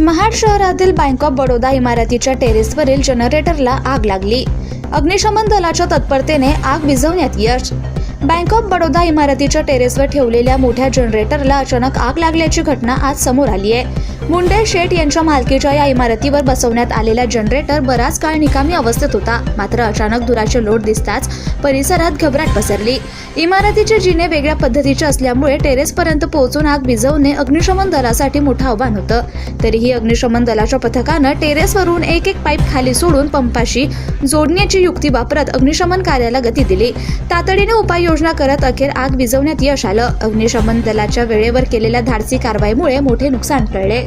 महाड शहरातील bank of Baroda इमारतीच्या टेरेसवरील जनरेटरला आग लागली. अग्निशमन दलाच्या तत्परतेने आग विझवण्यात यश. बँक ऑफ बडोदा इमारतीच्या टेरेसवर ठेवलेल्या मोठ्या जनरेटरला अचानक आग लागल्याची घटना आज समोर आली आहे. मुंडे शेठ यांच्या मालकीच्या या इमारतीवर बसवण्यात आलेला जनरेटर बराच काळ निकामी अवस्थेत होता. मात्र अचानक धुराचे लोट दिसताच परिसरात घबराट पसरली. इमारतीचे जिने वेगळ्या पद्धतीचे असल्यामुळे टेरेसपर्यंत पोहोचून आग विझवणे अग्निशमन दलासाठी मोठं आव्हान होतं. तरीही अग्निशमन दलाच्या पथकानं टेरेसवरून एक एक पाईप खाली सोडून पंपाशी जोडण्याची युक्ती वापरत अग्निशमन कार्याला गती दिली. तातडीने उपाययोजना करत अखेर आग विझवण्यात यश आलं. अग्निशमन दलाच्या वेळेवर केलेल्या धाडसी कारवाईमुळे मोठे नुकसान टळले.